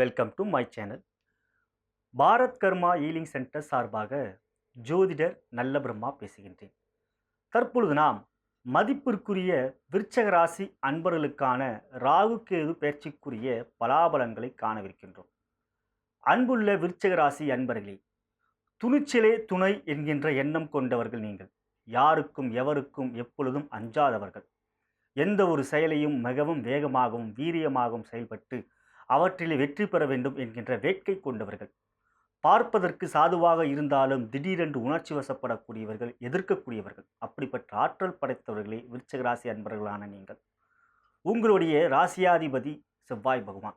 Welcome to my channel Bharat Karma healing centre சார்பாக ஜோதிடர் நல்ல பிரம்மா பேசுகின்றேன். தற்பொழுது நாம் மதிப்பிற்குரிய விருச்சக ராசி அன்பர்களுக்கான ராகு கேது பயிற்சிக்குரிய பலாபலங்களை காணவிருக்கின்றோம். அன்புள்ள விருச்சக ராசி அன்பர்களே துணிச்சலே துணை என்கின்ற எண்ணம் கொண்டவர்கள் நீங்கள் யாருக்கும் எவருக்கும் எப்பொழுதும் அஞ்சாதவர்கள். எந்த ஒரு செயலையும் மிகவும் வேகமாகவும் வீரியமாகவும் செயல்பட்டு அவற்றில் வெற்றி பெற வேண்டும் என்கின்ற வேட்கை கொண்டவர்கள். பார்ப்பதற்கு சாதுவாக இருந்தாலும் திடீரென்று உணர்ச்சி வசப்படக்கூடியவர்கள் எதிர்க்கக்கூடியவர்கள். அப்படிப்பட்ட ஆற்றல் படைத்தவர்களே விருச்சக ராசி அன்பர்களான நீங்கள். உங்களுடைய ராசியாதிபதி செவ்வாய் பகவான்.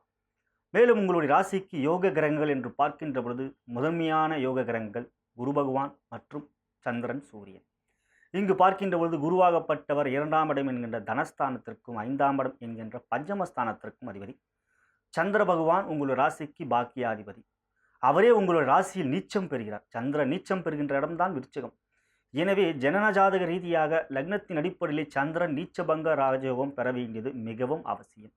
மேலும் உங்களுடைய ராசிக்கு யோக கிரகங்கள் என்று பார்க்கின்ற பொழுது முதன்மையான யோக கிரகங்கள் குரு பகவான் மற்றும் சந்திரன் சூரியன். இங்கு பார்க்கின்ற பொழுது குருவாகப்பட்டவர் இரண்டாம் இடம் என்கின்ற தனஸ்தானத்திற்கும் ஐந்தாம் இடம் என்கின்ற பஞ்சமஸ்தானத்திற்கும் அதிபதி. சந்திர பகவான் உங்களுடைய ராசிக்கு பாக்கியாதிபதி. அவரே உங்களுடைய ராசியில் நீச்சம் பெறுகிறார். சந்திர நீச்சம் பெறுகின்ற இடம்தான் விருச்சகம். எனவே ஜனன ஜாதக ரீதியாக லக்னத்தின் அடிப்படையில் சந்திரன் நீச்சபங்க ராஜயோகம் பெற வேண்டியது மிகவும் அவசியம்.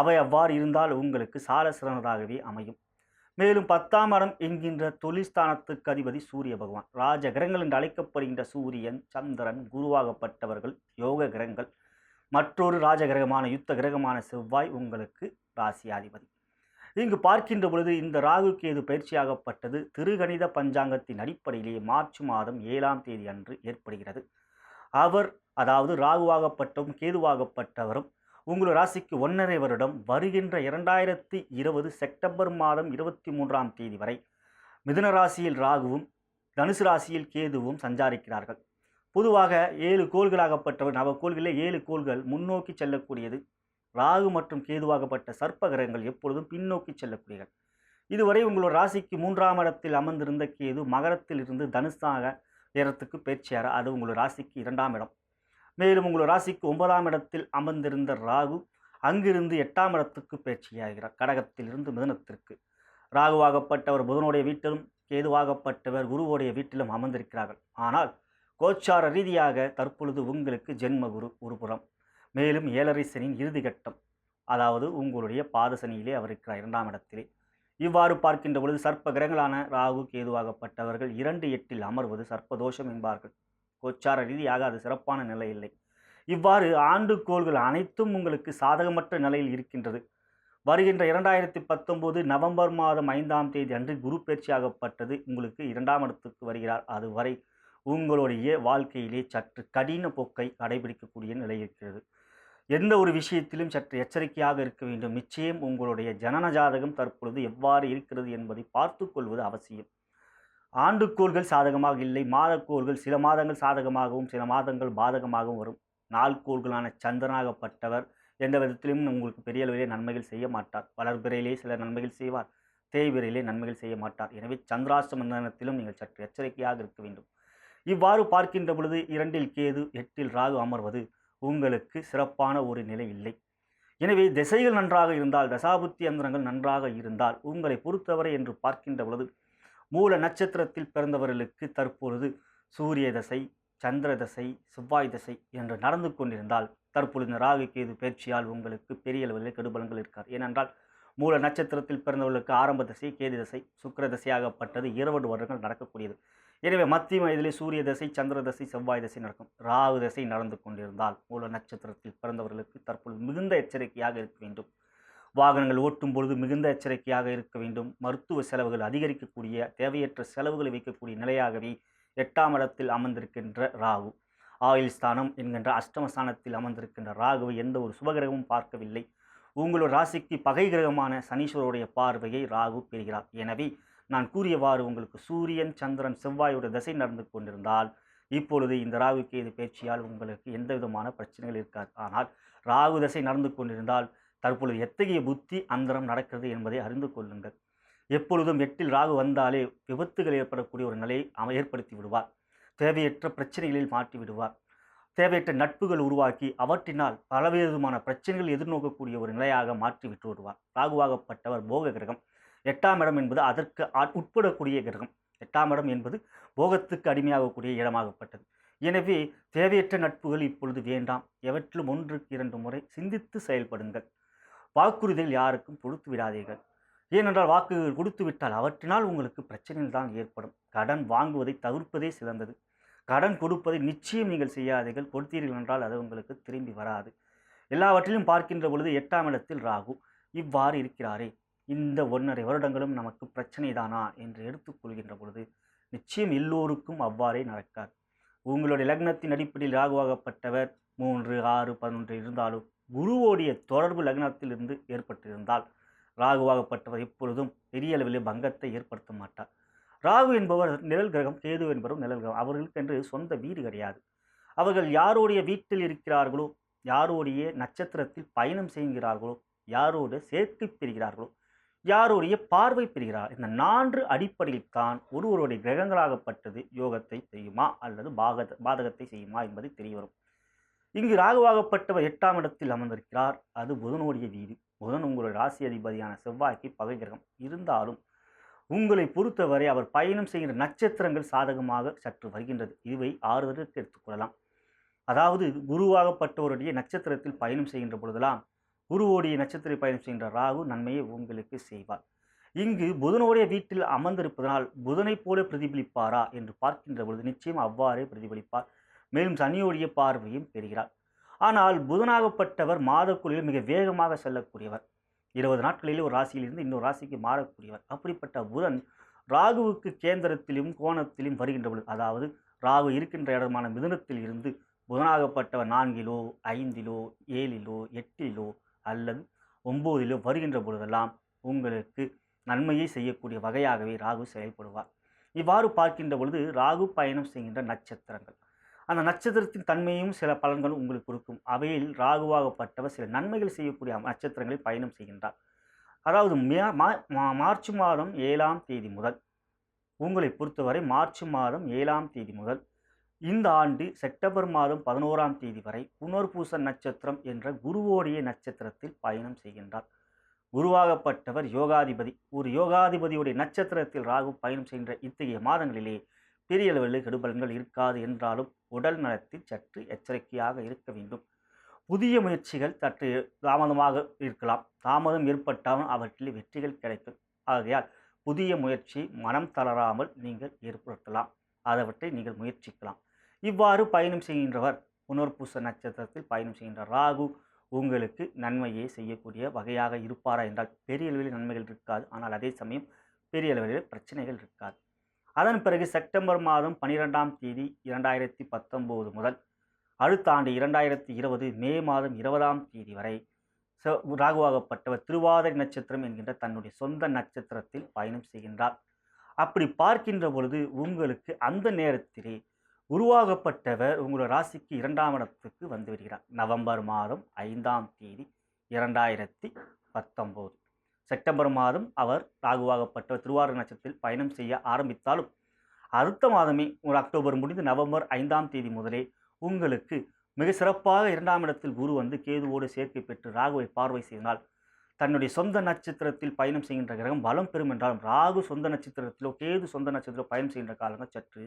அவை அவ்வாறு இருந்தால் உங்களுக்கு சால சிறந்ததாகவே அமையும். மேலும் பத்தாம் இடம் என்கின்ற தொழில்ஸ்தானத்துக்கு அதிபதி சூரிய பகவான். ராஜ கிரகங்கள் என்று அழைக்கப்படுகின்ற சூரியன் சந்திரன் குருவாகப்பட்டவர்கள் யோக கிரகங்கள் மற்றொரு ராஜ கிரகமான யுத்த கிரகமான செவ்வாய் உங்களுக்கு ராசியாதிபதி. இங்கு பார்க்கின்ற பொழுது இந்த ராகு கேது பயிற்சியாகப்பட்டது. திருகணித பஞ்சாங்கத்தின் அடிப்படையிலேயே மார்ச் மாதம் ஏழாம் தேதி அன்று ஏற்படுகிறது. அவர் அதாவது ராகுவாகப்பட்டவும் கேதுவாகப்பட்டவரும் உங்கள் ராசிக்கு ஒன்றரை வருடம் வருகின்ற இரண்டாயிரத்தி இருபது செப்டம்பர் மாதம் இருபத்தி மூன்றாம் தேதி வரை மிதுன ராசியில் ராகுவும் தனுசு ராசியில் கேதுவும் சஞ்சாரிக்கிறார்கள். பொதுவாக ஏழு கோள்களாகப்பட்ட நவக்கோள்களில் ஏழு கோள்கள் முன்னோக்கி செல்லக்கூடியது. ராகு மற்றும் கேதுவாகப்பட்ட சர்ப்ப கிரகங்கள் எப்பொழுதும் பின்னோக்கி செல்லக்கூடியது இதுவரை உங்களோட ராசிக்கு மூன்றாம் இடத்தில் அமர்ந்திருந்த கேது மகரத்தில் இருந்து தனுசாக இடத்துக்கு பயிற்சியார அது உங்களோட ராசிக்கு இரண்டாம் இடம். மேலும் உங்கள் ராசிக்கு ஒன்பதாம் இடத்தில் அமர்ந்திருந்த ராகு அங்கிருந்து எட்டாம் இடத்துக்கு பயிற்சியாகிறார் கடகத்திலிருந்து மிதனத்திற்கு. ராகுவாகப்பட்டவர் புதனுடைய வீட்டிலும் கேதுவாகப்பட்டவர் குருவோடைய வீட்டிலும் அமர்ந்திருக்கிறார்கள். ஆனால் கோச்சார ரீதியாக தற்பொழுது உங்களுக்கு ஜென்ம குரு ஒரு புறம் மேலும் ஏழரை சனியின் இறுதி கட்டம் அதாவது உங்களுடைய பாத சனியிலே அவர் இருக்கிறார் இரண்டாம் இடத்திலே. இவ்வாறு பார்க்கின்ற பொழுது சர்ப்ப கிரகங்களான ராகு கேதுவாகப்பட்டவர்கள் இரண்டு எட்டில் அமர்வது சர்ப்பதோஷம் என்பார்கள். கோச்சார ரீதியாக அது சிறப்பான நிலை இல்லை. இவ்வாறு ஆண்டுகோள்கள் அனைத்தும் உங்களுக்கு சாதகமற்ற நிலையில் இருக்கின்றது. வருகின்ற இரண்டாயிரத்தி பத்தொம்போது நவம்பர் மாதம் ஐந்தாம் தேதி அன்று குரு பயிற்சியாகப்பட்டது உங்களுக்கு இரண்டாம் இடத்துக்கு வருகிறார். அதுவரை உங்களுடைய வாழ்க்கையிலே சற்று கடின போக்கை கடைபிடிக்கக்கூடிய நிலை இருக்கிறது. எந்த ஒரு விஷயத்திலும் சற்று எச்சரிக்கையாக இருக்க வேண்டும். நிச்சயம் உங்களுடைய ஜனன ஜாதகம் தற்பொழுது எவ்வாறு இருக்கிறது என்பதை பார்த்து கொள்வது அவசியம். ஆண்டுக்கோள்கள் சாதகமாக இல்லை மாதக்கோள்கள் சில மாதங்கள் சாதகமாகவும் சில மாதங்கள் பாதகமாகவும் வரும். நாள்கோள்களான சந்திரனாகப்பட்டவர் எந்த விதத்திலும் உங்களுக்கு பெரிய அளவிலே நன்மைகள் செய்ய மாட்டார். வளர்பிறையிலே சில நன்மைகள் செய்வார். தேய்விரையிலே நன்மைகள் செய்ய மாட்டார். எனவே சந்திராஷ்டமந்தனத்திலும் நீங்கள் சற்று எச்சரிக்கையாக இருக்க வேண்டும். இவ்வாறு பார்க்கின்ற பொழுது இரண்டில் கேது எட்டில் ராகு அமர்வது உங்களுக்கு சிறப்பான ஒரு நிலை இல்லை. எனவே திசைகள் நன்றாக இருந்தால் தசாபுத்தி அந்தரங்கள் நன்றாக இருந்தால் உங்களை பொறுத்தவரை என்று பார்க்கின்ற பொழுது மூல நட்சத்திரத்தில் பிறந்தவர்களுக்கு தற்பொழுது சூரிய தசை சந்திர தசை செவ்வாய் தசை என்று நடந்து கொண்டிருந்தால் தற்பொழுது இந்த ராகு கேது பயிற்சியால் உங்களுக்கு பெரிய அளவில் கெடுபலங்கள் இருக்காது. ஏனென்றால் மூல நட்சத்திரத்தில் பிறந்தவர்களுக்கு ஆரம்ப தசை கேது தசை சுக்கர தசையாகப்பட்டது. இருபது வருடங்கள் நடக்கக்கூடியது. எனவே மத்திய வயதிலே சூரிய தசை சந்திர தசை செவ்வாய் தசை நடக்கும். ராகு தசை நடந்து கொண்டிருந்தால் மூல நட்சத்திரத்தில் பிறந்தவர்களுக்கு தற்பொழுது மிகுந்த எச்சரிக்கையாக இருக்க வேண்டும். வாகனங்கள் ஓட்டும் பொழுது மிகுந்த எச்சரிக்கையாக இருக்க வேண்டும். மருத்துவ செலவுகள் அதிகரிக்கக்கூடிய தேவையற்ற செலவுகளை வைக்கக்கூடிய நிலையாகவே எட்டாம் இடத்தில் அமர்ந்திருக்கின்ற ராகு. ஆயுள் ஸ்தானம் என்கின்ற அஷ்டமஸ்தானத்தில் அமர்ந்திருக்கின்ற ராகுவை எந்த ஒரு சுபகிரகமும் பார்க்கவில்லை. உங்களோட ராசிக்கு பகை கிரகமான சனீஸ்வருடைய பார்வையை ராகு பெறுகிறார். எனவே நான் கூறியவாறு உங்களுக்கு சூரியன் சந்திரன் செவ்வாயுடைய திசை நடந்து கொண்டிருந்தால் இப்பொழுது இந்த ராகு கேது பேச்சியால் உங்களுக்கு எந்த விதமான பிரச்சனைகள் இருக்காது. ஆனால் ராகு திசை நடந்து கொண்டிருந்தால் தற்பொழுது எத்தகைய புத்தி அந்தரம் நடக்கிறது என்பதை அறிந்து கொள்ளுங்கள். எப்பொழுதும் எட்டில் ராகு வந்தாலே விபத்துகள் ஏற்படக்கூடிய ஒரு நிலையை அவ ஏற்படுத்தி விடுவார். தேவையற்ற பிரச்சனைகளில் மாட்டி விடுவார். தேவையற்ற நட்புகள் உருவாக்கி அவற்றினால் பலவிதமான பிரச்சனைகள் எதிர்நோக்கக்கூடிய ஒரு நிலையாக மாற்றி விட்டு விடுவார். ராகுவாகப்பட்டவர் போக கிரகம். எட்டாம் இடம் என்பது அதற்கு ஆட்- உட்படக்கூடிய கிரகம். எட்டாம் இடம் என்பது போகத்துக்கு அடிமையாகக்கூடிய இடமாகப்பட்டது. எனவே தேவையற்ற நட்புகள் இப்பொழுது வேண்டாம். எவற்றிலும் ஒன்றுக்கு இரண்டு முறை சிந்தித்து செயல்படுங்கள். வாக்குறுதிகள் யாருக்கும் கொடுத்து விடாதீர்கள். ஏனென்றால் வாக்குகள் கொடுத்து விட்டால் அவற்றினால் உங்களுக்கு பிரச்சனைகள் தான் ஏற்படும். கடன் வாங்குவதை தவிர்ப்பதே சிறந்தது. கடன் கொடுப்பதை நிச்சயம் நீங்கள் செய்யாதீர்கள் கொடுத்தீர்கள் என்றால் அது உங்களுக்கு திரும்பி வராது. எல்லாவற்றிலும் பார்க்கின்ற பொழுது எட்டாம் இடத்தில் ராகு இவ்வாறு இருக்கிறாரே இந்த ஒன்றரை வருடங்களும் நமக்கு பிரச்சனை தானா என்று எடுத்துக்கொள்கின்ற பொழுது நிச்சயம் எல்லோருக்கும் அவ்வாறே நடக்காது. உங்களுடைய லக்னத்தின் அடிப்படையில் ராகுவாகப்பட்டவர் மூன்று ஆறு பதினொன்று இருந்தாலும் குருவோடைய தொடர்பு லக்னத்திலிருந்து ஏற்பட்டிருந்தால் ராகுவாகப்பட்டவர் எப்பொழுதும் பெரிய அளவில் பங்கத்தை ஏற்படுத்த மாட்டார். ராகு என்பவர் நிழல் கிரகம் கேது என்பவரும் நிழல் கிரகம். அவர்களுக்கென்று சொந்த வீடு கிடையாது. அவர்கள் யாருடைய வீட்டில் இருக்கிறார்களோ யாருடைய நட்சத்திரத்தில் பயணம் செய்கிறார்களோ யாரோடு சேர்க்கை பெறுகிறார்களோ யாருடைய பார்வை பெறுகிறார் இந்த நான்கு அடிப்படையில் தான் ஒருவருடைய கிரகங்களாகப்பட்டது யோகத்தை செய்யுமா அல்லது பாகத பாதகத்தை செய்யுமா என்பது தெரியவரும் இங்கு ராகுவாகப்பட்டவர் எட்டாம் இடத்தில் அமர்ந்திருக்கிறார். அது புதனுடைய வீடு. புதன் உங்களுடைய ராசி அதிபதியான செவ்வாய்க்கு பகை கிரகம். இருந்தாலும் உங்களை பொறுத்தவரை அவர் பயணம் செய்கிற நட்சத்திரங்கள் சாதகமாக சற்று வருகின்றது. இதுவை ஆறுதலுக்கு எடுத்துக்கொள்ளலாம் அதாவது குருவாகப்பட்டவருடைய நட்சத்திரத்தில் பயணம் செய்கின்ற பொழுதெல்லாம் குருவோடைய நட்சத்திர பயணம் செய்கின்ற ராகு நன்மையை உங்களுக்கு செய்வார். இங்கு புதனுடைய வீட்டில் அமர்ந்திருப்பதனால் புதனைப் போல பிரதிபலிப்பாரா என்று பார்க்கின்ற பொழுது நிச்சயம் அவ்வாறே பிரதிபலிப்பார். மேலும் சனியோடைய பார்வையும் பெறுகிறார். ஆனால் புதனாகப்பட்டவர் மாதக்குழியில் மிக வேகமாக செல்லக்கூடியவர். இருபது நாட்களிலே ஒரு ராசியிலிருந்து இன்னொரு ராசிக்கு மாறக்கூடியவர். அப்படிப்பட்ட புதன் ராகுவுக்கு கேந்திரத்திலும் கோணத்திலும் வருகின்ற பொழுது அதாவது ராகு இருக்கின்ற இடமான மிதுனத்தில் இருந்து புதனாகப்பட்டவர் நான்கிலோ ஐந்திலோ ஏழிலோ எட்டிலோ அல்லது ஒம்போதிலோ வருகின்ற பொழுதெல்லாம் உங்களுக்கு நன்மையை செய்யக்கூடிய வகையாகவே ராகு செயல்படுவார். இவ்வாறு பார்க்கின்ற பொழுது ராகு பயணம் செய்கின்ற நட்சத்திரங்கள். அந்த நட்சத்திரத்தின் தன்மையும் சில பலன்களும் உங்களுக்கு கொடுக்கும் அவையில் ராகுவாகப்பட்டவர் சில நன்மைகள் செய்யக்கூடிய நட்சத்திரங்களில் பயணம் செய்கின்றார். அதாவது மா- மா- மார்ச் மாதம் ஏழாம் தேதி முதல் உங்களை பொறுத்தவரை மார்ச் மாதம் ஏழாம் தேதி முதல் இந்த ஆண்டு செப்டம்பர் மாதம் பதினோராம் தேதி வரை புனர்பூச நட்சத்திரம் என்ற குருவோடைய நட்சத்திரத்தில் பயணம் செய்கின்றார். குருவாகப்பட்டவர் யோகாதிபதி. ஒரு யோகாதிபதியுடைய நட்சத்திரத்தில் ராகு பயணம் செய்கின்ற இத்தகைய மாதங்களிலே பெரிய அளவில் கெடுபலன்கள் இருக்காது என்றாலும் உடல் நலத்தில் சற்று எச்சரிக்கையாக இருக்க வேண்டும். புதிய முயற்சிகள் சற்று தாமதமாக இருக்கலாம். தாமதம் ஏற்பட்டாலும் அவற்றில் வெற்றிகள் கிடைக்கும். ஆகையால் புதிய முயற்சி மனம் தளராமல் நீங்கள் ஏற்படுத்தலாம். அதவற்றை நீங்கள் முயற்சிக்கலாம். இவ்வாறு பயணம் செய்கின்றவர் புனர்பூச நட்சத்திரத்தில் பயணம் செய்கின்ற ராகு உங்களுக்கு நன்மையை செய்யக்கூடிய வகையாக இருப்பாரா என்றால் பெரிய அளவில் நன்மைகள் இருக்காது. ஆனால் அதே சமயம் பெரிய அளவில் பிரச்சனைகள் இருக்காது. அதன் பிறகு செப்டம்பர் மாதம் பனிரெண்டாம் தேதி இரண்டாயிரத்தி பத்தொம்போது முதல் அடுத்த ஆண்டு இரண்டாயிரத்தி இருபது மே மாதம் இருபதாம் தேதி வரை ச- ராகுவாகப்பட்டவர் திருவாதிரை நட்சத்திரம் என்கின்ற தன்னுடைய சொந்த நட்சத்திரத்தில் பயணம் செய்கின்றார். அப்படி பார்க்கின்ற பொழுது உங்களுக்கு அந்த நேரத்திலே உருவாகப்பட்டவர் உங்களோட ராசிக்கு இரண்டாம் இடத்துக்கு வந்து விடுகிறார். நவம்பர் மாதம் ஐந்தாம் தேதி இரண்டாயிரத்தி பத்தொம்போது செப்டம்பர் மாதம் அவர் ராகுவாகப்பட்டவர் திருவாரூர் நட்சத்திரத்தில் பயணம் செய்ய ஆரம்பித்தாலும் அடுத்த மாதமே ஒரு அக்டோபர் முடிந்து நவம்பர் ஐந்தாம் தேதி முதலே உங்களுக்கு மிக சிறப்பாக இரண்டாம் இடத்தில் குரு வந்து கேதுவோடு சேர்க்கை பெற்று ராகுவை பார்வை செய்தால் தன்னுடைய சொந்த நட்சத்திரத்தில் பயணம் செய்கின்ற கிரகம் பலம் பெறும் என்றாலும் ராகு சொந்த நட்சத்திரத்திலோ கேது சொந்த நட்சத்திரத்திலோ பயணம் செய்கின்ற காலங்கள் சற்று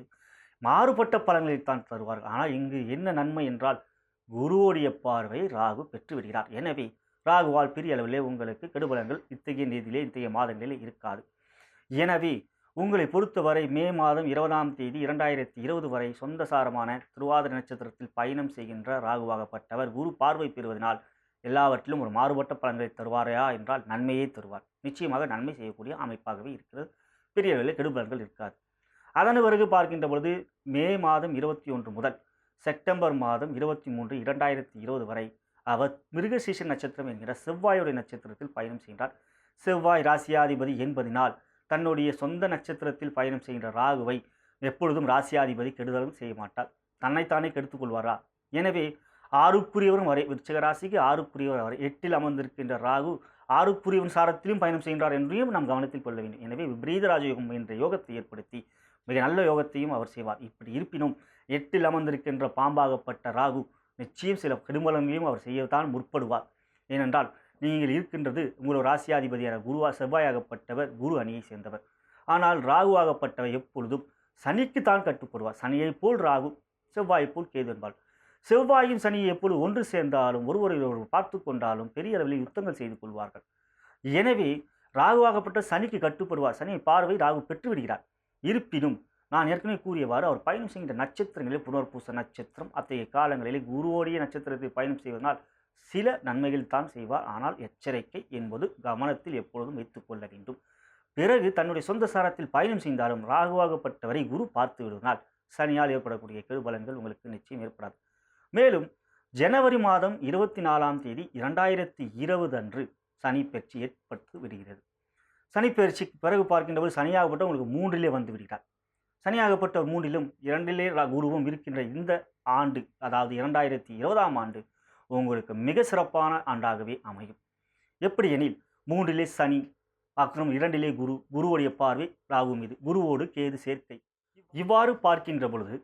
மாறுபட்ட பலன்களை தான் தருவார்கள். ஆனால் இங்கு என்ன நன்மை என்றால் குருவோடைய பார்வை ராகு பெற்று விடுகிறார். எனவே ராகுவால் பெரிய அளவிலே உங்களுக்கு கெடுபலங்கள் இத்தகைய நிதியிலே இத்தகைய மாதங்களிலே இருக்காது. எனவே உங்களை பொறுத்தவரை மே மாதம் இருபதாம் தேதி இரண்டாயிரத்தி இருபது வரை சொந்த சாரமான திருவாதிரை நட்சத்திரத்தில் பயணம் செய்கின்ற ராகுவாகப்பட்டவர் குரு பார்வை பெறுவதனால் எல்லாவற்றிலும் ஒரு மாறுபட்ட பலன்களை தருவாரையா என்றால் நன்மையே தருவார். நிச்சயமாக நன்மை செய்யக்கூடிய அமைப்பாகவே இருக்கிறது. பெரியவர்களில் கெடுபலன்கள் இருக்காது. அதன் பிறகு பார்க்கின்ற பொழுது மே மாதம் இருபத்தி ஒன்று முதல் செப்டம்பர் மாதம் இருபத்தி மூன்று இரண்டாயிரத்தி இருபது வரை அவர் மிருகசீஷ நட்சத்திரம் என்கிற செவ்வாயுடைய நட்சத்திரத்தில் பயணம் செய்கிறார் செவ்வாய் ராசியாதிபதி என்பதினால் தன்னுடைய சொந்த நட்சத்திரத்தில் பயணம் செய்கின்ற ராகுவை எப்பொழுதும் ராசியாதிபதி கெடுதலும் செய்ய மாட்டார். தன்னைத்தானே கெடுத்துக்கொள்வாரா? எனவே ஆறுக்குரியவரும் வரை விருச்சிக ராசிக்கு ஆறுக்குரியவர் வரை எட்டில் அமர்ந்திருக்கின்ற ராகு ஆறுக்குரியவன் சாரத்திலும் பயணம் செய்கின்றார் என்றையும் நாம் கவனத்தில் கொள்ள வேண்டும். எனவே விபரீத ராஜயோகம் என்ற யோகத்தை ஏற்படுத்தி மிக நல்ல யோகத்தையும் அவர் செய்வார். இப்படி இருப்பினும் எட்டில் அமர்ந்திருக்கின்ற பாம்பாகப்பட்ட ராகு நிச்சயம் சில கெடுமலங்களையும் அவர் செய்யத்தான் முற்படுவார். ஏனென்றால் நீங்கள் இருக்கின்றது உங்களோட ராசியாதிபதியான குருவா செவ்வாயாகப்பட்டவர் குரு அணியை சேர்ந்தவர். ஆனால் ராகுவாகப்பட்டவர் எப்பொழுதும் சனிக்கு தான் கட்டுப்படுவார். சனியைப் போல் ராகு செவ்வாயை போல் கேது என்பாள். செவ்வாயும் சனியை எப்பொழுது ஒன்று சேர்ந்தாலும் ஒருவரை ஒருவர் பார்த்து கொண்டாலும் பெரிய அளவில் யுத்தங்கள் செய்து கொள்வார்கள். எனவே ராகுவாகப்பட்ட சனிக்கு கட்டுப்படுவார். சனியை பார்வை ராகு பெற்றுவிடுகிறார் இருப்பினும் நான் ஏற்கனவே கூறியவாறு அவர் பயணம் செய்கின்ற நட்சத்திரங்களில் புனர்பூச நட்சத்திரம் அத்தகைய காலங்களில் குருவோடைய நட்சத்திரத்தை பயணம் செய்வதனால் சில நன்மைகள் தான் செய்வார். ஆனால் எச்சரிக்கை என்பது கவனத்தில் எப்பொழுதும் வைத்துக்கொள்ள வேண்டும். பிறகு தன்னுடைய சொந்த சாரத்தில் பயணம் செய்தாலும் ராகுவாகப்பட்டவரை குரு பார்த்து விடுவதால் சனியால் ஏற்படக்கூடிய கெடுபலன்கள் உங்களுக்கு நிச்சயம் ஏற்படாது. மேலும் ஜனவரி மாதம் இருபத்தி நாலாம் தேதி இரண்டாயிரத்தி இருபது அன்று சனி பயிற்சி ஏற்பட்டு விடுகிறது. சனி பயிற்சிக்கு பிறகு பார்க்கின்றபோது சனியாகப்பட்ட உங்களுக்கு மூன்றிலே வந்து விடுகிறார். சனியாகப்பட்ட மூன்றிலும் இரண்டிலே ரா- குருவும் இருக்கின்ற இந்த ஆண்டு அதாவது இரண்டாயிரத்தி இருபதாம் ஆண்டு உங்களுக்கு மிக சிறப்பான ஆண்டாகவே அமையும். எப்படி எனில் மூன்றிலே சனி அப்புறம் இரண்டிலே குரு குருவுடைய பார்வை ராகு மீது குருவோடு கேது சேர்க்கை. இவ்வாறு பார்க்கின்ற பொழுது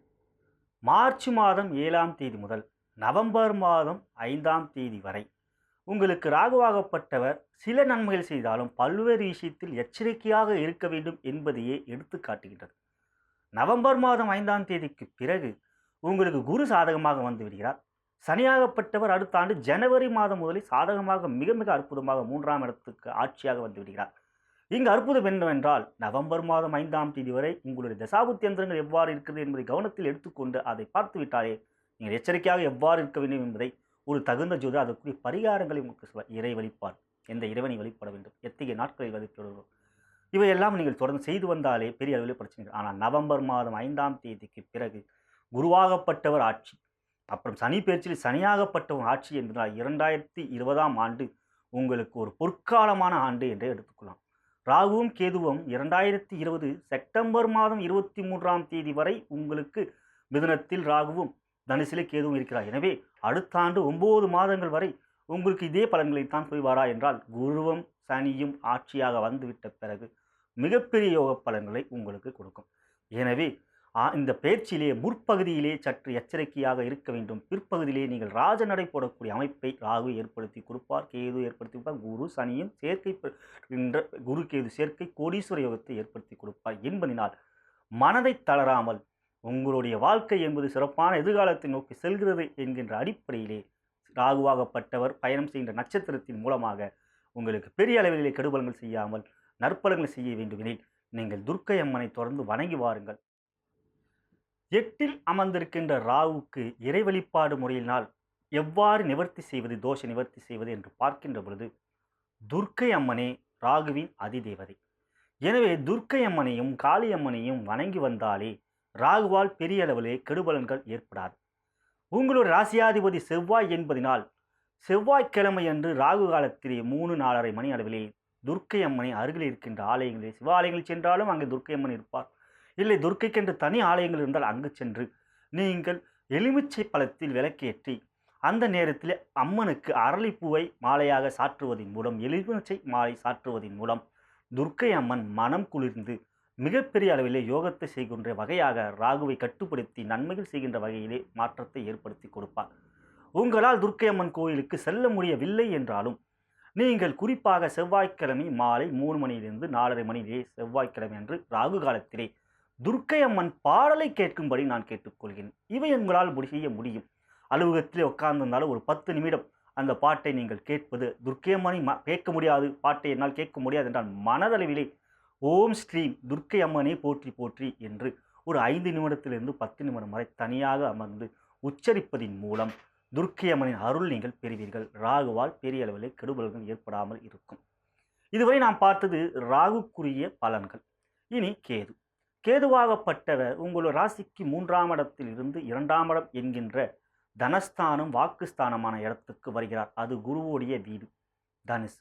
மார்ச் மாதம் ஏழாம் தேதி முதல் நவம்பர் மாதம் ஐந்தாம் தேதி வரை உங்களுக்கு ராகுவாகப்பட்டவர் சில நன்மைகள் செய்தாலும் பல்வேறு விஷயத்தில் எச்சரிக்கையாக இருக்க வேண்டும் என்பதையே எடுத்து காட்டுகின்றது. நவம்பர் மாதம் ஐந்தாம் தேதிக்கு பிறகு உங்களுக்கு குரு சாதகமாக வந்து விடுகிறார். சனியாகப்பட்டவர் அடுத்த ஆண்டு ஜனவரி மாதம் முதலில் சாதகமாக மிக மிக அற்புதமாக மூன்றாம் இடத்துக்கு ஆட்சியாக வந்து விடுகிறார். இங்கு அற்புதம் என்னவென்றால் நவம்பர் மாதம் ஐந்தாம் தேதி வரை உங்களுடைய தசாபுத்தி யந்திரங்கள் எவ்வாறு இருக்கிறது என்பதை கவனத்தில் எடுத்துக்கொண்டு அதை பார்த்து விட்டாலே நீங்கள் எச்சரிக்கையாக எவ்வாறு இருக்க வேண்டும் என்பதை ஒரு தகுந்த ஜோதி அதற்குரிய பரிகாரங்களை உங்களுக்கு சொல்ல இறை வழிபாடு எந்த இறைவனை வழிபட வேண்டும் எத்தகைய நாட்களில் வழிபடுவோம் இவையெல்லாம் நீங்கள் தொடர்ந்து செய்து வந்தாலே பெரிய அளவில் பிரச்சனைகள். ஆனால் நவம்பர் மாதம் ஐந்தாம் தேதிக்கு பிறகு குருவாகப்பட்டவர் ஆட்சி அப்புறம் சனி பேச்சில் சனியாகப்பட்டவன் ஆட்சி என்பதால் இரண்டாயிரத்தி இருபதாம் ஆண்டு உங்களுக்கு ஒரு பொற்காலமான ஆண்டு என்றே எடுத்துக்கொள்ளலாம். ராகுவும் கேதுவும் இரண்டாயிரத்தி இருபது செப்டம்பர் மாதம் இருபத்தி மூன்றாம் தேதி வரை உங்களுக்கு மிதுனத்தில் ராகுவும் தனுசிலே கேதுவும் இருக்கிறார். எனவே அடுத்த ஆண்டு ஒம்பது மாதங்கள் வரை உங்களுக்கு இதே பலன்களைத்தான் போய்வாரா என்றால் குருவும் சனியும் ஆட்சியாக வந்துவிட்ட பிறகு மிகப்பெரிய யோக பலன்களை உங்களுக்கு கொடுக்கும். எனவே இந்த பேச்சிலே முற்பகுதியிலே சற்று எச்சரிக்கையாக இருக்க வேண்டும். பிற்பகுதியிலே நீங்கள் ராஜநடை போடக்கூடிய அமைப்பை ராகு ஏற்படுத்தி கொடுப்பார். கேது ஏற்படுத்தி கொடுப்பார். குரு சனியும் சேர்க்கை என்ற குரு கேது சேர்க்கை கோடீஸ்வர யோகத்தை ஏற்படுத்தி கொடுப்பார் என்பதனால் மனதை தளராமல் உங்களுடைய வாழ்க்கை என்பது சிறப்பான எதிர்காலத்தை நோக்கி செல்கிறது என்கின்ற அடிப்படையிலே ராகுவாகப்பட்டவர் பயணம் செய்கின்ற நட்சத்திரத்தின் மூலமாக உங்களுக்கு பெரிய அளவிலே கெடுபலங்கள் செய்யாமல் நற்பலங்கள் செய்ய வேண்டுமெனில் நீங்கள் துர்க்கை அம்மனை தொடர்ந்து வணங்கி வாருங்கள். எட்டில் அமர்ந்திருக்கின்ற ராவுக்கு இறை வழிபாடு முறையினால் எவ்வாறு நிவர்த்தி செய்வது தோஷ நிவர்த்தி செய்வது என்று பார்க்கின்ற பொழுது துர்க்கை அம்மனே ராகுவின் அதிதேவதை. எனவே துர்க்கை அம்மனையும் காளி அம்மனையும் வணங்கி வந்தாலே ராகுவால் பெரிய அளவிலே கெடுபலன்கள் ஏற்படாது. உங்களுடைய ராசியாதிபதி செவ்வாய் என்பதினால் செவ்வாய்க்கிழமை அன்று ராகு காலத்திலே மூணு நாலரை மணி அளவிலே துர்க்கை அம்மனை அருகில் இருக்கின்ற ஆலயங்களில் சிவாலயங்களில் சென்றாலும் அங்கே துர்க்கை அம்மன் இருப்பார். இல்லை துர்க்கைக்கென்று தனி ஆலயங்கள் இருந்தால் அங்கு சென்று நீங்கள் எலுமிச்சை பழத்தில் விளக்கேற்றி அந்த நேரத்தில் அம்மனுக்கு அரளிப்பூவை மாலையாக சாற்றுவதன் மூலம் எலுமிச்சை மாலை சாற்றுவதன் மூலம் துர்க்கை அம்மன் மனம் குளிர்ந்து மிகப்பெரிய அளவிலே யோகத்தை செய்கின்ற வகையாக ராகுவை கட்டுப்படுத்தி நன்மைகள் செய்கின்ற வகையிலே மாற்றத்தை ஏற்படுத்தி கொடுப்பார். உங்களால் துர்க்கை அம்மன் கோயிலுக்கு செல்ல முடியவில்லை என்றாலும் நீங்கள் குறிப்பாக செவ்வாய்க்கிழமை மாலை மூணு மணியிலிருந்து நாலரை மணியிலே செவ்வாய்க்கிழமை அன்று ராகு காலத்திலே துர்க்கை அம்மன் பாடலை கேட்கும்படி நான் கேட்டுக்கொள்கிறேன். இவை உங்களால் முடி- செய்ய முடியும். அலுவலகத்தில் உட்கார்ந்திருந்தாலும் ஒரு பத்து நிமிடம் அந்த பாட்டை நீங்கள் கேட்பது துர்க்கை அம்மனை ம- கேட்க முடியாது. பாட்டை என்னால் கேட்க முடியாது என்றால் மனதளவிலே. ஓம் ஸ்ரீம் துர்க்கை அம்மனை போற்றி போற்றி என்று ஒரு ஐந்து நிமிடத்திலிருந்து பத்து நிமிடம் வரை தனியாக அமர்ந்து உச்சரிப்பதின் மூலம் துர்க்கை அம்மனின் அருள் நீங்கள் பெறுவீர்கள். ராகுவால் பெரிய அளவில் கெடுபல்கள் ஏற்படாமல் இருக்கும். இதுவரை நாம் பார்த்தது ராகுக்குரிய பலன்கள். இனி கேது. கேதுவாகப்பட்டவர் உங்கள் ராசிக்கு மூன்றாம் இடத்தில் இருந்து இரண்டாம் இடம் என்கின்ற தனஸ்தானம் வாக்குஸ்தானமான இடத்துக்கு வருகிறார். அது குருவுடைய வீடு தனுசு.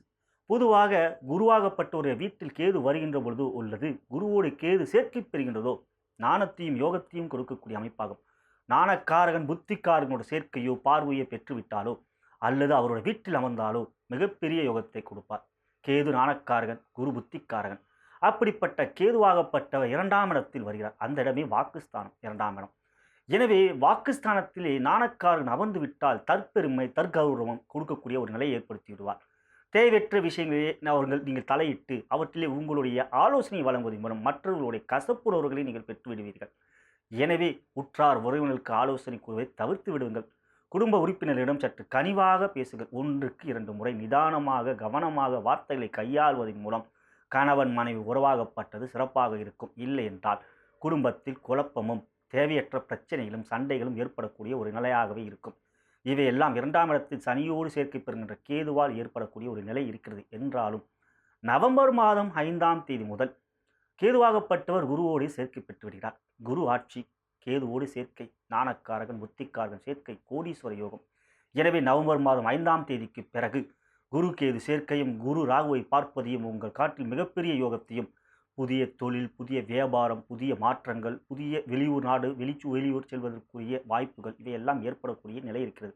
பொதுவாக குருவாகப்பட்ட வீட்டில் கேது வருகின்ற பொழுது உள்ளது. குருவோடு கேது சேர்க்கை பெறுகின்றதோ நாணத்தையும் யோகத்தையும் கொடுக்கக்கூடிய அமைப்பாகும். நாணக்காரகன் புத்திக்காரகனோட சேர்க்கையோ பார்வையோ பெற்றுவிட்டாலோ அல்லது அவரோட வீட்டில் அமர்ந்தாலோ மிகப்பெரிய யோகத்தை கொடுப்பார். கேது நாணக்காரகன் குரு புத்திக்காரகன். அப்படிப்பட்ட கேதுவாகப்பட்டவர் இரண்டாம் இடத்தில் வருகிறார். அந்த இடமே வாக்குஸ்தானம் இரண்டாம் இடம். எனவே வாக்குஸ்தானத்திலே நாணக்காரன் அமர்ந்து விட்டால் தற்பெருமை தற்கௌரவம் கொடுக்கக்கூடிய ஒரு நிலையை ஏற்படுத்தி விடுவார். தேவையற்ற விஷயங்களே அவர்கள் நீங்கள் தலையிட்டு அவற்றிலே உங்களுடைய ஆலோசனை வழங்குவதன் மூலம் மற்றவர்களுடைய கசப்புணர்வுகளை நீங்கள் பெற்று விடுவீர்கள். எனவே உற்றார் உறவினர்களுக்கு ஆலோசனை கூறுவதை தவிர்த்து விடுங்கள். குடும்ப உறுப்பினரிடம் சற்று கனிவாக பேசுங்கள். ஒன்றுக்கு இரண்டு முறை நிதானமாக கவனமாக வார்த்தைகளை கையாள்வதன் மூலம் கணவன் மனைவி உறவாகப்பட்டது சிறப்பாக இருக்கும். இல்லை என்றால் குடும்பத்தில் குழப்பமும் தேவையற்ற பிரச்சனைகளும் சண்டைகளும் ஏற்படக்கூடிய ஒரு நிலையாகவே இருக்கும். இவையெல்லாம் இரண்டாம் இடத்தில் சனியோடு சேர்க்கை பெறுகின்ற கேதுவால் ஏற்படக்கூடிய ஒரு நிலை இருக்கிறது. என்றாலும் நவம்பர் மாதம் ஐந்தாம் தேதி முதல் கேதுவாகப்பட்டவர் குருவோடு சேர்க்கை பெற்று விடுகிறார். குரு ஆட்சி கேதுவோடு சேர்க்கை நாணக்காரகன் புத்திக்காரகன் சேர்க்கை கோடீஸ்வர யோகம். எனவே நவம்பர் மாதம் ஐந்தாம் தேதிக்கு பிறகு குரு கேது சேர்க்கையும் குரு ராகுவை பார்ப்பதையும் உங்கள் காட்டில் மிகப்பெரிய யோகத்தையும் புதிய தொழில் புதிய வியாபாரம் புதிய மாற்றங்கள் புதிய வெளியூர் நாடு வெளிச்சு வெளியூர் செல்வதற்குரிய வாய்ப்புகள் இவையெல்லாம் ஏற்படக்கூடிய நிலை இருக்கிறது.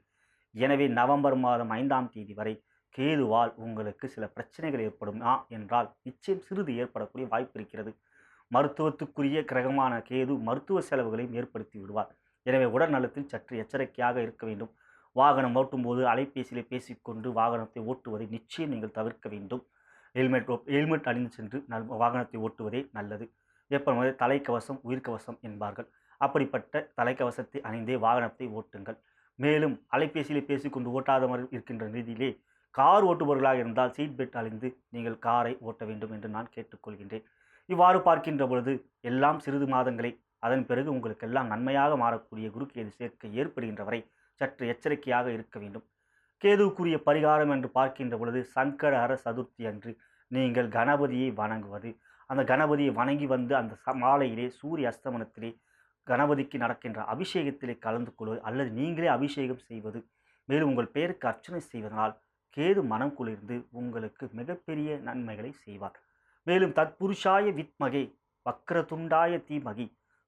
எனவே நவம்பர் மாதம் ஐந்தாம் தேதி வரை கேதுவால் உங்களுக்கு சில பிரச்சனைகள் ஏற்படுமா. என்றால் நிச்சயம் சிறிது ஏற்படக்கூடிய வாய்ப்பு இருக்கிறது. மருத்துவத்துக்குரிய கிரகமான கேது மருத்துவ செலவுகளையும் ஏற்படுத்தி விடுவார். எனவே உடல் நலத்தில் சற்று எச்சரிக்கையாக இருக்க வேண்டும். வாகனம் ஓட்டும்போது அலைபேசியில் பேசிக்கொண்டு வாகனத்தை ஓட்டுவதை நிச்சயம் நீங்கள் தவிர்க்க வேண்டும். ஹெல்மெட் ஹெல்மெட் அணிந்து சென்று நல் வாகனத்தை ஓட்டுவதே நல்லது. எப்பொழுது தலைக்கவசம் உயிர்க்கவசம் என்பார்கள். அப்படிப்பட்ட தலைக்கவசத்தை அணிந்தே வாகனத்தை ஓட்டுங்கள். மேலும் அலைபேசியில் பேசிக்கொண்டு ஓட்டாதவர் இருக்கின்ற நிதியிலே கார் ஓட்டுபவர்களாக இருந்தால் சீட் பெல்ட் அழிந்து நீங்கள் காரை ஓட்ட வேண்டும் என்று நான் கேட்டுக்கொள்கின்றேன். இவ்வாறு பார்க்கின்ற பொழுது எல்லாம் சிறிது மாதங்களே அதன் பிறகு உங்களுக்கெல்லாம் நன்மையாக மாறக்கூடிய குரு கேது சேர்க்கை ஏற்படுகின்ற வரை சற்று எச்சரிக்கையாக இருக்க வேண்டும். கேதுவுக்குரிய பரிகாரம் என்று பார்க்கின்ற பொழுது சங்கர சங்கடஹர சதுர்த்தி அன்று நீங்கள் கணபதியை வணங்குவது. அந்த கணபதியை வணங்கி வந்து அந்த ச மாலையிலே சூரிய அஸ்தமனத்திலே கணபதிக்கு நடக்கின்ற அபிஷேகத்திலே கலந்து கொள்வது அல்லது நீங்களே அபிஷேகம் செய்வது. மேலும் உங்கள் பெயருக்கு அர்ச்சனை செய்வதனால் கேது மனம் குளிர்ந்து உங்களுக்கு மிகப்பெரிய நன்மைகளை செய்வார். மேலும் தத்புருஷாய வித்மகே வக்ரதுண்டாய தீமகி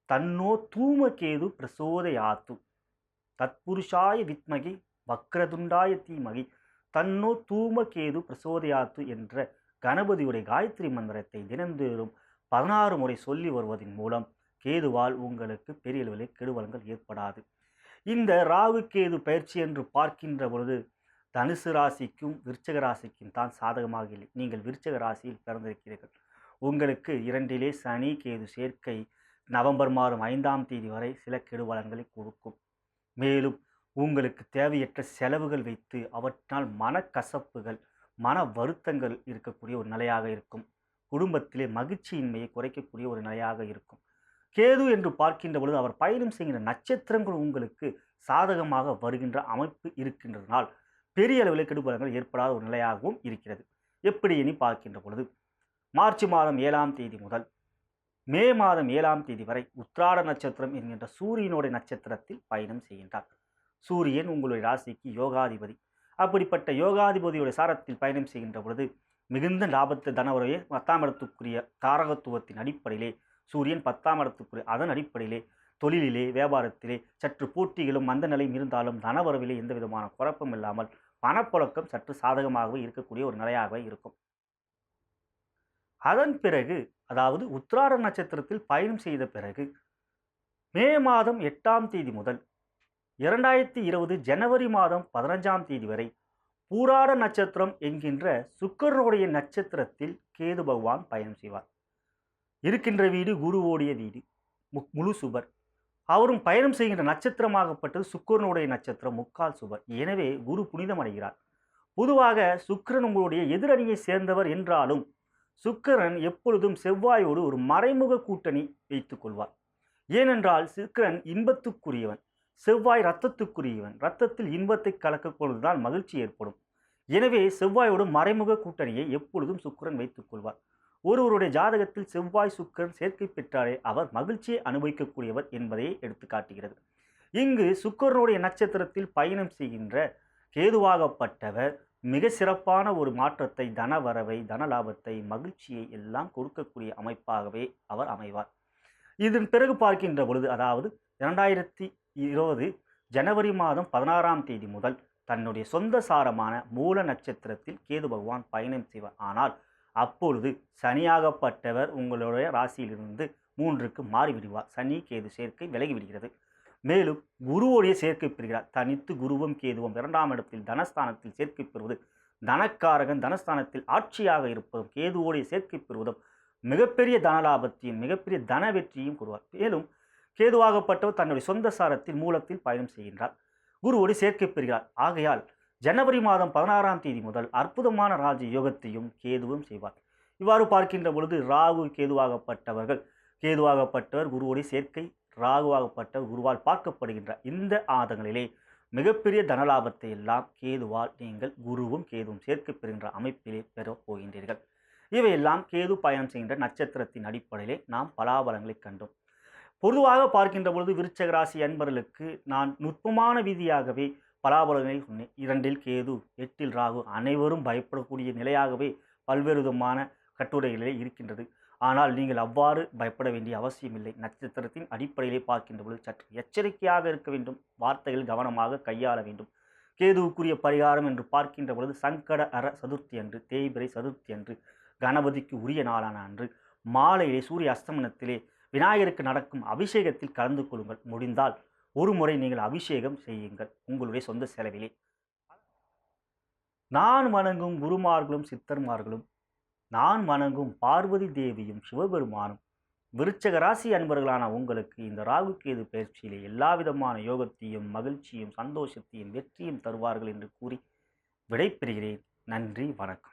தன்னோ தூமகேது பிரசோதயாத்து. தத்புருஷாய வித்மகி வக்ரதுண்டாய தீமகி தன்னோ தூமகேது பிரசோதயாத்து என்ற கணபதியுடைய காயத்ரி மந்திரத்தை தினந்தோறும் பதினாறு முறை சொல்லி வருவதன் மூலம் கேதுவால் உங்களுக்கு பெரிய அளவில் கெடுவலங்கள் ஏற்படாது. இந்த ராகு கேது பயிற்சி என்று பார்க்கின்ற பொழுது தனுசு ராசிக்கும் விருச்சக ராசிக்கும் தான் சாதகமாக இல்லை. நீங்கள் விருச்சக ராசியில் பிறந்திருக்கிறீர்கள். உங்களுக்கு இரண்டிலே சனி கேது சேர்க்கை நவம்பர் மாதம் ஐந்தாம் தேதி வரை சில கெடுவலங்களை கொடுக்கும். மேலும் உங்களுக்கு தேவையற்ற செலவுகள் வைத்து அவற்றால் மனக்கசப்புகள் மன வருத்தங்கள் இருக்கக்கூடிய ஒரு நிலையாக இருக்கும். குடும்பத்திலே மகிழ்ச்சியின்மையை குறைக்கக்கூடிய ஒரு நிலையாக இருக்கும். கேது என்று பார்க்கின்ற பொழுது அவர் பயணம் செய்கின்ற நட்சத்திரங்கள் உங்களுக்கு சாதகமாக வருகின்ற அமைப்பு இருக்கின்றதனால் பெரிய அளவில் கெடுபலங்கள் ஏற்படாத ஒரு நிலையாகவும் இருக்கிறது. எப்படி எண்ணி பார்க்கின்ற பொழுது மார்ச் மாதம் ஏழாம் தேதி முதல் மே மாதம் ஏழாம் தேதி வரை உத்திராட நட்சத்திரம் என்கின்ற சூரியனுடைய நட்சத்திரத்தில் பயணம் செய்கின்றார். சூரியன் உங்களுடைய ராசிக்கு யோகாதிபதி. அப்படிப்பட்ட யோகாதிபதியுடைய சாரத்தில் பயணம் செய்கின்ற பொழுது மிகுந்த லாபத்தை தனவரையே பத்தாம் இடத்துக்குரிய தாரகத்துவத்தின் அடிப்படையிலே சூரியன் பத்தாம் இடத்துக்குரிய அதன் அடிப்படையிலே தொழிலிலே வியாபாரத்திலே சற்று போட்டிகளும் மந்த நிலையும் இருந்தாலும் தனவரவிலே எந்த விதமான குழப்பம் இல்லாமல் பணப்புழக்கம் சற்று சாதகமாகவே இருக்கக்கூடிய ஒரு நிலையாகவே இருக்கும். அதன் பிறகு அதாவது உத்திராட நட்சத்திரத்தில் பயணம் செய்த பிறகு மே மாதம் எட்டாம் தேதி முதல் இரண்டாயிரத்தி இருபது ஜனவரி மாதம் பதினஞ்சாம் தேதி வரை பூராட நட்சத்திரம் என்கின்ற சுக்கரனுடைய நட்சத்திரத்தில் கேது பகவான் பயணம் செய்வார். இருக்கின்ற வீடு குருவோடைய வீடு முழு சுபர். அவரும் பயணம் செய்கின்ற நட்சத்திரமாகப்பட்டது சுக்கரனுடைய நட்சத்திரம் முக்கால் சுபர். எனவே குரு புனிதம் அடைகிறார் பொதுவாக சுக்கரன் உங்களுடைய எதிரணியை சேர்ந்தவர் என்றாலும் சுக்கரன் எப்பொழுதும் செவ்வாயோடு ஒரு மறைமுக கூட்டணி வைத்துக் கொள்வார் ஏனென்றால் சுக்கிரன் இன்பத்துக்குரியவன் செவ்வாய் இரத்தத்துக்குரியவன். இரத்தத்தில் இன்பத்தை கலக்கக்கொள்வதுதான் மகிழ்ச்சி ஏற்படும். எனவே செவ்வாயோடு மறைமுக கூட்டணியை எப்பொழுதும் சுக்கிரன் வைத்துக் கொள்வார் ஒருவருடைய ஜாதகத்தில் செவ்வாய் சுக்கரன் சேர்க்கை பெற்றாலே அவர் மகிழ்ச்சியை அனுபவிக்கக்கூடியவர் என்பதை எடுத்து காட்டுகிறது. இங்கு சுக்கரனுடைய நட்சத்திரத்தில் பயணம் செய்கின்ற கேதுவாகப்பட்டவர் மிக சிறப்பான ஒரு மாற்றத்தை தன வறவை தனலாபத்தை மகிழ்ச்சியை எல்லாம் கொடுக்கக்கூடிய அமைப்பாகவே அவர் அமைவார். இதன் பிறகு பார்க்கின்ற பொழுது அதாவது இரண்டாயிரத்தி இருபது ஜனவரி மாதம் பதினாறாம் தேதி முதல் தன்னுடைய சொந்த சாரமான மூல நட்சத்திரத்தில் கேது பகவான் பயணம் செய்வார். ஆனால் அப்பொழுது சனியாகப்பட்டவர் உங்களுடைய ராசியிலிருந்து மூன்றுக்கு மாறிவிடுவார். சனி கேது சேர்க்கை விலகிவிடுகிறது மேலும் குருவோடைய சேர்க்கை பெறுகிறார். தனித்து குருவும் கேதுவும் இரண்டாம் இடத்தில் தனஸ்தானத்தில் சேர்க்கை பெறுவது தனக்காரகன் தனஸ்தானத்தில் ஆட்சியாக இருப்பதும் கேதுவோடைய சேர்க்கை பெறுவதும் மிகப்பெரிய தனலாபத்தையும் மிகப்பெரிய தன வெற்றியும் கூறுவார். மேலும் கேதுவாகப்பட்டவர் தன்னுடைய சொந்த சாரத்தில் மூலத்தில் பயணம் செய்கின்றார். குருவோடு சேர்க்கை பெறுகிறார். ஆகையால் ஜனவரி மாதம் பதினாறாம் தேதி முதல் அற்புதமான ராஜ யோகத்தையும் கேதுவும் செய்வார். இவ்வாறு பார்க்கின்ற பொழுது ராகு கேதுவாகப்பட்டவர்கள் கேதுவாகப்பட்டவர் குருவோடு சேர்க்கை ராகுவாகப்பட்ட குருவால் பார்க்கப்படுகின்ற இந்த ஆதங்களிலே மிகப்பெரிய தனலாபத்தை எல்லாம் கேதுவால் நீங்கள் குருவும் கேதுவும் சேர்க்கை பெறுகின்ற அமைப்பிலே பெறப் போகின்றீர்கள். இவையெல்லாம் கேது பயணம் செய்கின்ற நட்சத்திரத்தின் அடிப்படையிலே நாம் பலாபலங்களை கண்டோம். பொதுவாக பார்க்கின்ற பொழுது விருச்சக ராசி அன்பர்களுக்கு நான் நுட்பமான விதியாகவே பலாபலங்களை சொன்னேன். இரண்டில் கேது எட்டில் ராகு அனைவரும் பயப்படக்கூடிய நிலையாகவே பல்வேறு விதமான கட்டுரைகளிலே இருக்கின்றது. ஆனால் நீங்கள் அவ்வாறு பயப்பட வேண்டிய அவசியமில்லை. நட்சத்திரத்தின் அடிப்படையிலே பார்க்கின்ற பொழுது சற்று எச்சரிக்கையாக இருக்க வேண்டும். வார்த்தைகள் கவனமாக கையாள வேண்டும். கேதுவுக்குரிய பரிகாரம் என்று பார்க்கின்ற பொழுது சங்கட அற சதுர்த்தி அன்று தேய்பிரை சதுர்த்தி அன்று கணபதிக்கு உரிய நாளான அன்று மாலையிலே சூரிய அஸ்தமனத்திலே விநாயகருக்கு நடக்கும் அபிஷேகத்தில் கலந்து கொள்ளுங்கள். முடிந்தால் ஒரு முறை நீங்கள் அபிஷேகம் செய்யுங்கள். உங்களுடைய சொந்த செலவிலே. நான் வணங்கும் குருமார்களும் சித்தர்மார்களும் நான் வணங்கும் பார்வதி தேவியும் சிவபெருமானும். விருச்சக ராசி அன்பர்களான உங்களுக்கு இந்த ராகுகேது பயிற்சியிலே எல்லா விதமான யோகத்தையும் மகிழ்ச்சியும் சந்தோஷத்தையும் வெற்றியும் தருவார்கள் என்று கூறி விடைபெறுகிறேன். நன்றி வணக்கம்.